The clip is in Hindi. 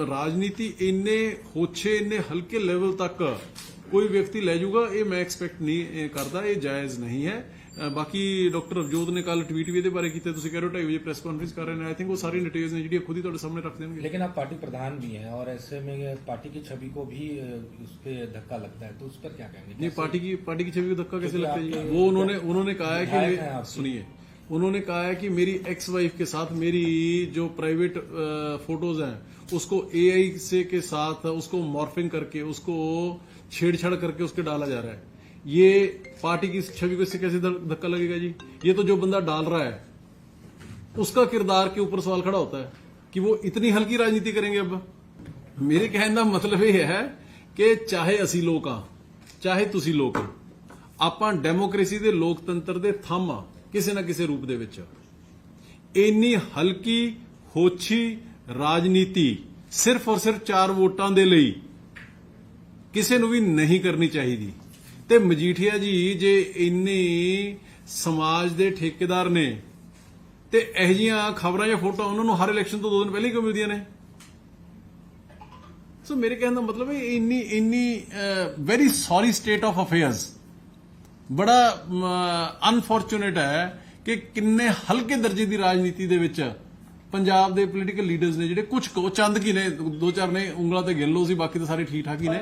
ਰਾਜਨੀਤੀ ਇੰਨੇ ਹੋਛੇ ਇੰਨੇ ਹਲਕੇ ਲੈਵਲ ਤੱਕ ਕੋਈ ਵਿਅਕਤੀ ਲੈ ਜਾਊਗਾ ਇਹ ਮੈਂ ਐਕਸਪੈਕਟ ਨਹੀਂ ਇਹ ਕਰਦਾ ਇਹ ਜਾਇਜ਼ ਨਹੀਂ ਹੈ ਅ, ਬਾਕੀ ਡਾਕਟਰ ਅਵਜੋਤ ਨੇ ਕੱਲ ਟਵੀਟ ਵੀ ਇਹਦੇ ਬਾਰੇ ਕੀਤੇ ਤੁਸੀਂ ਕਹਿ ਰਹੇ ਹੋ 2:30 ਵਜੇ ਪ੍ਰੈਸ ਕਾਨਫਰੰਸ ਕਰ ਰਹੇ ਨੇ ਆਈ ਥਿੰਕ ਉਹ ਸਾਰੀ ਡਿਟੇਲਸ ਨੇ ਜਿਹੜੀਆਂ ਖੁਦ ਹੀ ਤੁਹਾਡੇ ਸਾਹਮਣੇ ਰੱਖ ਦੇਣਗੇ लेकिन आप पार्टी प्रधान भी हैं और ऐसे में ये पार्टी की छवि को भी अ, उस पर धक्का लगता है तो उस पर क्या कहेंगे नहीं पार्टी की पार्टी की छवि को धक्का कैसे क्योंकि लगता है जी आपके वो उन्होंने उन्होंने कहा है कि विधायक हैं मे- आप। सुनिए उन्होंने कहा है कि मेरी एक्स वाइफ के साथ मेरी जो प्राइवेट फोटोज हैं उसको एआई से के साथ उसको मॉर्फिंग करके उसको छेड़छाड़ करके उसके डाला जा रहा है ये पार्टी की छवि को इससे कैसे ध- धक्का लगेगा जी ये तो जो बंदा डाल रहा है उसका किरदार के ऊपर सवाल खड़ा होता है कि वो इतनी हल्की राजनीति करेंगे अब ਮੇਰੇ ਕਹਿਣ ਦਾ ਮਤਲਬ ਇਹ ਹੈ ਕਿ ਚਾਹੇ ਅਸੀਂ ਲੋਕ ਆ ਚਾਹੇ ਤੁਸੀਂ ਲੋਕ ਹੋ, ਆਪਾਂ ਡੈਮੋਕ੍ਰੇਸੀ ਦੇ ਲੋਕਤੰਤਰ ਦੇ ਥੰਮ ਆ ਕਿਸੇ ਨਾ ਕਿਸੇ ਰੂਪ ਦੇ ਵਿੱਚ। ਇੰਨੀ ਹਲਕੀ, ਹੋਛੀ ਰਾਜਨੀਤੀ ਸਿਰਫ ਔਰ ਸਿਰਫ ਚਾਰ ਵੋਟਾਂ ਦੇ ਲਈ ਕਿਸੇ ਨੂੰ ਵੀ ਨਹੀਂ ਕਰਨੀ ਚਾਹੀਦੀ। ਤੇ ਮਜੀਠੀਆ ਜੀ, ਜੇ ਇੰਨੀ ਸਮਾਜ ਦੇ ਠੇਕੇਦਾਰ ਨੇ ਤੇ ਇਹ ਜੀਆਂ ਖਬਰਾਂ ਜਾਂ ਫੋਟੋ ਉਹਨਾਂ ਨੂੰ ਹਰ ਇਲੈਕਸ਼ਨ ਤੋਂ ਦੋ ਦਿਨ ਪਹਿਲਾਂ ਹੀ ਕਿਉਂ ਮਿਲਦੀਆਂ ਨੇ? ਸੋ ਮੇਰੇ ਕਹਿਣ ਦਾ ਮਤਲਬ ਹੈ, ਇੰਨੀ ਇੰਨੀ very sorry state of affairs ਬੜਾ ਅਨਫੋਰਚੂਨੇਟ ਹੈ ਕਿ ਕਿੰਨੇ ਹਲਕੇ ਦਰਜੇ ਦੀ ਰਾਜਨੀਤੀ ਦੇ ਵਿੱਚ ਪੰਜਾਬ ਦੇ ਪੋਲੀਟੀਕਲ ਲੀਡਰਸ ਨੇ ਜਿਹੜੇ ਕੁਝ ਕੋ ਚੰਦ ਕੀ ਨੇ, ਦੋ ਚਾਰ ਨੇ, ਉਂਗਲਾਂ ਤੇ ਗਿੱਲੋ ਸੀ, ਬਾਕੀ ਤਾਂ ਸਾਰੇ ਠੀਕ ਠਾਕ ਹੀ ਨੇ।